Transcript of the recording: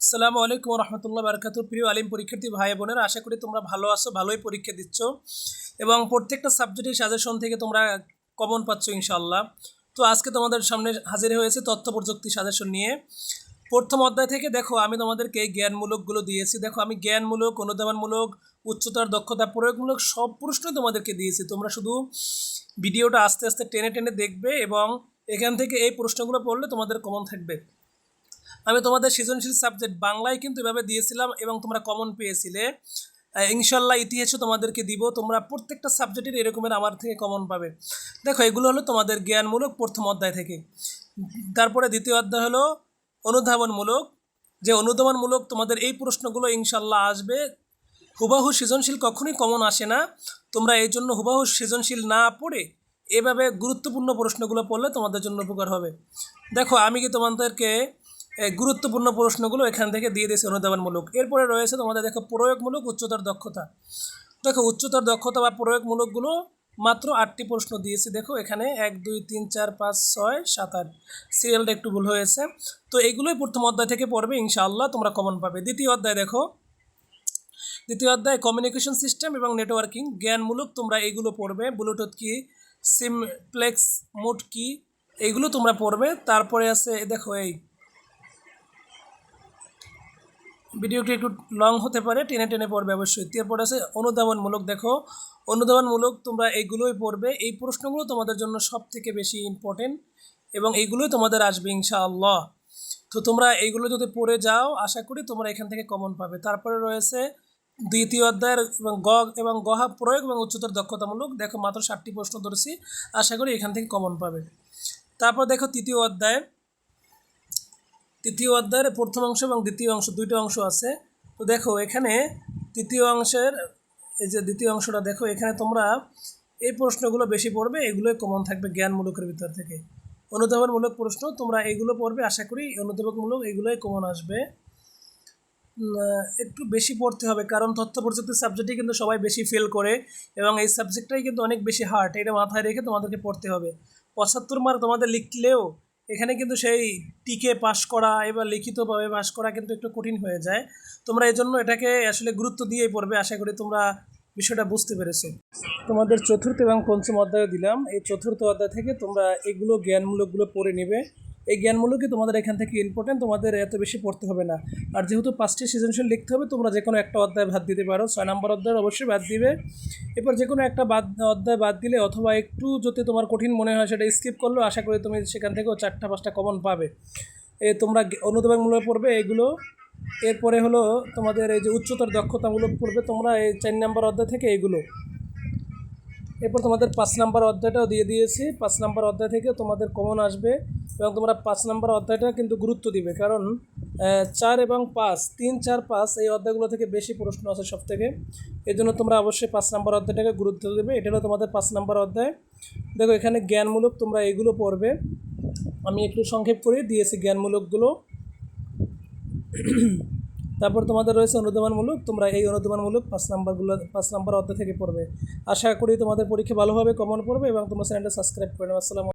আসসালামু আলাইকুম রহমতুল্লাহ বারকাতু প্রিয় আলিম পরীক্ষার্থী ভাই বোনেরা, আশা করি তোমরা ভালো আছো, ভালোই পরীক্ষা দিচ্ছ। এবং প্রত্যেকটা সাবজেক্টের সাজেশন থেকে তোমরা কমন পাচ্ছ ইনশাল্লাহ তো আজকে তোমাদের সামনে হাজির হয়েছে তথ্য প্রযুক্তি সাজেশন নিয়ে। প্রথম অধ্যায় থেকে দেখো, আমি তোমাদেরকে জ্ঞানমূলকগুলো দিয়েছি। দেখো, আমি জ্ঞানমূলক অনুদানমূলক উচ্চতর দক্ষতা প্রয়োগমূলক সব প্রশ্নই তোমাদেরকে দিয়েছি। তোমরা শুধু ভিডিওটা আস্তে আস্তে টেনে টেনে দেখবে এবং এখান থেকে এই প্রশ্নগুলো পড়লে তোমাদের কমন থাকবে। আমি তোমাদের সৃজনশীল সাবজেক্ট বাংলায় কিন্তু এভাবে দিয়েছিলাম এবং তোমরা কমন পেয়েছিলে। ইনশাল্লাহ ইতিহাসও তোমাদেরকে দিব, তোমরা প্রত্যেকটা সাবজেক্টের এরকমের আমার থেকে কমন পাবে। দেখো, এগুলো হলো তোমাদের জ্ঞানমূলক প্রথম অধ্যায় থেকে। তারপরে দ্বিতীয় অধ্যায় হলো অনুধাবনমূলক। যে অনুধাবনমূলক তোমাদের এই প্রশ্নগুলো ইনশাল্লাহ আসবে। হুবাহু সৃজনশীল কখনোই কমন আসে না। তোমরা এই জন্য হুবাহু সৃজনশীল না পড়ে এভাবে গুরুত্বপূর্ণ প্রশ্নগুলো পড়লে তোমাদের জন্য উপকার হবে। দেখো, আমি কি তোমাদেরকে গুরুত্বপূর্ণ প্রশ্নগুলো এখান থেকে দিয়ে দিয়েছে অনুদানমূলক এরপরে রয়েছে তোমাদের দেখো প্রয়োগমূলক উচ্চতর দক্ষতা। দেখো উচ্চতর দক্ষতা বা প্রয়োগমূলকগুলো মাত্র আটটি প্রশ্ন দিয়েছি। দেখো এখানে এক, দুই, তিন, চার, পাঁচ, ছয়, সাত, আট। সিরিয়ালটা একটু ভুল হয়েছে। তো এগুলোই প্রথম অধ্যায় থেকে পড়বে, ইনশাআল্লাহ তোমরা কমন পাবে। দ্বিতীয় অধ্যায় দেখো। দ্বিতীয় অধ্যায় কমিউনিকেশন সিস্টেম এবং নেটওয়ার্কিং জ্ঞানমূলক তোমরা এইগুলো পড়বে। ব্লুটুথ কি সিমপ্লেক্স মোড কি এগুলো তোমরা পড়বে। তারপরে আছে, দেখো এই ভিডিওটি একটু লং হতে পারে, টেনে টেনে পড়বে অবশ্যই। তারপর আছে অনুধাবনমূলক, দেখো। অনুধাবনমূলক তোমরা এইগুলোই পড়বে। এই প্রশ্নগুলো তোমাদের জন্য সব থেকে বেশি ইম্পর্টেন্ট এবং এইগুলোই তোমাদের আসবে ইনশাআল্লাহ। তো তোমরা এইগুলো যদি পড়ে যাও, আশা করি তোমরা এখান থেকে কমন পাবে। তারপরে রয়েছে দ্বিতীয় অধ্যায়ের এবং গ এবং গহা প্রয়োগ এবং উচ্চতর দক্ষতামূলক, দেখো মাত্র ষাটটি প্রশ্ন ধরেছি, আশা করি এখান থেকে কমন পাবে। তারপর দেখো তৃতীয় অধ্যায়। তৃতীয় অধ্যায়ের প্রথম অংশ এবং দ্বিতীয় অংশ, দুইটা অংশ আছে। তো দেখো, এখানে তৃতীয় অংশের, এই যে দ্বিতীয় অংশটা দেখো, এখানে তোমরা এই প্রশ্নগুলো বেশি পড়বে, এগুলোই কমন থাকবে জ্ঞানমূলকের ভিতর থেকে। অনুধাবনমূলক প্রশ্ন, তোমরা এইগুলো পড়বে, আশা করি অনুধাবনমূলক এগুলোই কমন আসবে। একটু বেশি পড়তে হবে, কারণ তথ্য প্রযুক্তি সাবজেক্টে কিন্তু সবাই বেশি ফেল করে, এবং এই সাবজেক্টটাই কিন্তু অনেক বেশি হার্ড এটা মাথায় রেখে তোমাদেরকে পড়তে হবে। পঁচাত্তর মার্ক তোমাদের লিখলেও এখানে কিন্তু সেই টিকে পাস করা এবার লিখিতভাবে পাস করা কিন্তু একটু কঠিন হয়ে যায়। তোমরা এই জন্য এটাকে আসলে গুরুত্ব দিয়েই পড়বে, আশা করি তোমরা বিষয়টা বুঝতে পেরেছ। তোমাদের চতুর্থ এবং পঞ্চম অধ্যায় দিলাম। এই চতুর্থ অধ্যায় থেকে তোমরা এগুলো জ্ঞানমূলকগুলো পড়ে নেবে। এই জ্ঞানমূলকই তোমাদের এখান থেকে ইম্পর্টেন্ট তোমাদের এত বেশি পড়তে হবে না। আর যেহেতু পাঁচটি সৃজনশীল লিখতে হবে, তোমরা যে কোনো একটা অধ্যায় বাদ দিতে পারো। ছয় নম্বর অধ্যায় অবশ্যই বাদ দিবে। এরপর যে কোনো একটা বাদ, অধ্যায় বাদ দিলে অথবা একটু যদি তোমার কঠিন মনে হয় সেটা স্কিপ করলেও আশা করি তুমি সেখান থেকেও চারটা পাঁচটা কমন পাবে। এ তোমরা অনুদানমূলক পড়বে এগুলো। এরপরে হলো তোমাদের এই যে উচ্চতর দক্ষতামূলক পড়বে তোমরা এই চার নম্বর অধ্যায় থেকে এগুলো। এরপর তোমাদের পাঁচ নাম্বার অধ্যায়টাও দিয়ে দিয়েছি। পাঁচ নাম্বার অধ্যায় থেকে তোমাদের কমন আসবে। এবং তোমরা পাঁচ নাম্বার অধ্যায়টা কিন্তু গুরুত্ব দিবে। কারণ চার এবং পাঁচ, তিন, চার, পাঁচ এই অধ্যায়গুলো থেকে বেশি প্রশ্ন আছে সব থেকে এই জন্য তোমরা অবশ্যই পাঁচ নাম্বার অধ্যায়টাকে গুরুত্ব দেবে। এটা হলো তোমাদের পাঁচ নাম্বার অধ্যায়। দেখো, এখানে জ্ঞানমূলক তোমরা এগুলো পড়বে। আমি একটু সংক্ষেপ করে, দিয়েছি জ্ঞানমূলকগুলো। তারপর তোমাদের রয়েছে অনুদানমূলক। তোমরা এই অনুদানমূলক পাঁচ নাম্বারগুলো, পাঁচ নাম্বার অধ্যায় থেকে পড়বে। আশা করি তোমাদের পরীক্ষা ভালোভাবে কমন পড়বে এবং তোমরা চ্যানেলটা সাবস্ক্রাইব করে নেবে আসসালামু